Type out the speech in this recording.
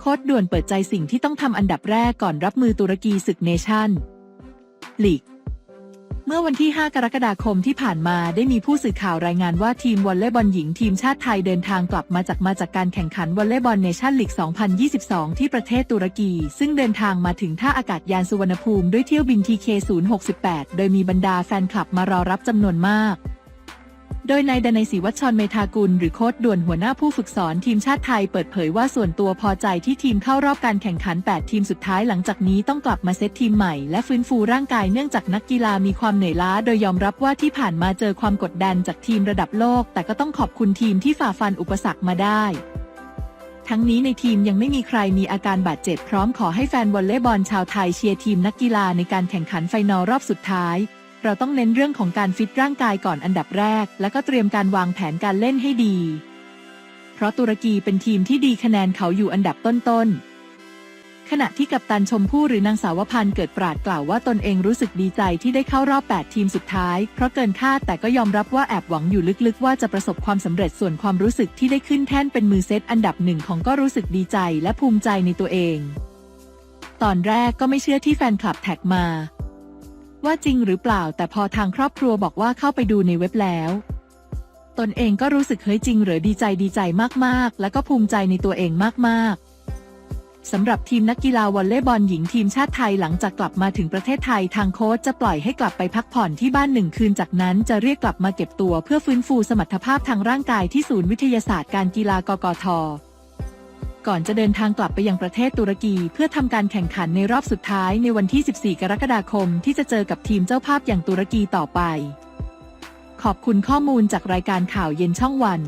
โค้ดด่วนเปิดใจสิ่งที่ต้องทำอันดับแรกก่อนรับมือตุรกีศึกเนชั่นลีกเมื่อวันที่ 5 กรกฎาคมที่ผ่านมาได้มีผู้สื่อข่าวรายงานว่าทีมวอลเลย์บอลหญิงทีมชาติไทยเดินทางกลับมาจากมาจากการแข่งขันวอลเลย์บอลเนชั่นลีก 2022 ที่ประเทศตุรกี ซึ่งเดินทางมาถึงท่าอากาศยานสุวรรณภูมิด้วยเที่ยวบิน TK068 โดยมีบรรดาแฟนคลับมารอรับจำนวนมาก โดยนายดนัยศรีวัชรเมธากุลหรือโค้ชด่วนหัวหน้าผู้ฝึกสอนทีมชาติไทยเปิดเผยว่าส่วนตัวพอใจที่ทีมเข้ารอบการแข่งขัน 8 ทีมสุดท้ายหลังจากนี้ต้องกลับมาเซตทีมใหม่และฟื้นฟูร่างกายเนื่องจากนักกีฬามีความเหนื่อยล้า โดยยอมรับว่าที่ผ่านมาเจอความกดดันจากทีมระดับโลก แต่ก็ต้องขอบคุณทีมที่ฝ่าฟันอุปสรรคมาได้ทั้งนี้ในทีมยังไม่มีใครมีอาการบาดเจ็บพร้อมขอให้แฟนวอลเลย์บอลชาวไทยเชียร์ทีมนักกีฬาในการแข่งขันไฟนอลรอบสุดท้าย เราต้องเน้นเรื่องของการฟิตร่างกายก่อนอันดับแรก และก็เตรียมการวางแผนการเล่นให้ดี เพราะตุรกีเป็นทีมที่ดีคะแนนเขาอยู่อันดับต้นๆขณะที่กัปตันชมพู่หรือนางสาวพันธ์เกิดปราดกล่าวว่าตนเองรู้สึกดีใจที่ได้เข้ารอบ 8 ทีมสุดท้าย เพราะเกินคาดแต่ก็ยอมรับว่าแอบหวังอยู่ลึกๆ ว่าจะประสบความสำเร็จส่วนความรู้สึกที่ได้ขึ้นแท่นเป็นมือเซตอันดับหนึ่งของก็รู้สึกดีใจและภูมิใจในตัวเอง ตอนแรกก็ไม่เชื่อที่แฟนคลับแท็กมา ว่าจริงหรือเปล่า แต่พอทางครอบครัวบอกว่าเข้าไปดูในเว็บแล้ว ตนเองก็รู้สึกเฮ้ยจริงหรือดีใจดีใจมากๆ และก็ภูมิใจในตัวเองมากๆสำหรับทีมนักกีฬาวอลเลย์บอลหญิงทีมชาติไทยหลังจากกลับมาถึงประเทศไทยทางโค้ชจะปล่อยให้กลับไปพักผ่อนที่บ้านหนึ่งคืนจากนั้นจะเรียกกลับมาเก็บตัวเพื่อฟื้นฟูสมรรถภาพทางร่างกายที่ศูนย์วิทยาศาสตร์การกีฬากกท ก่อนจะเดินทางกลับไปยังประเทศตุรกี เพื่อทำการแข่งขันในรอบสุดท้ายในวันที่ 14 กรกฎาคม ที่จะเจอกับทีมเจ้าภาพอย่างตุรกีต่อไป ขอบคุณข้อมูลจากรายการข่าวเย็นช่องวัน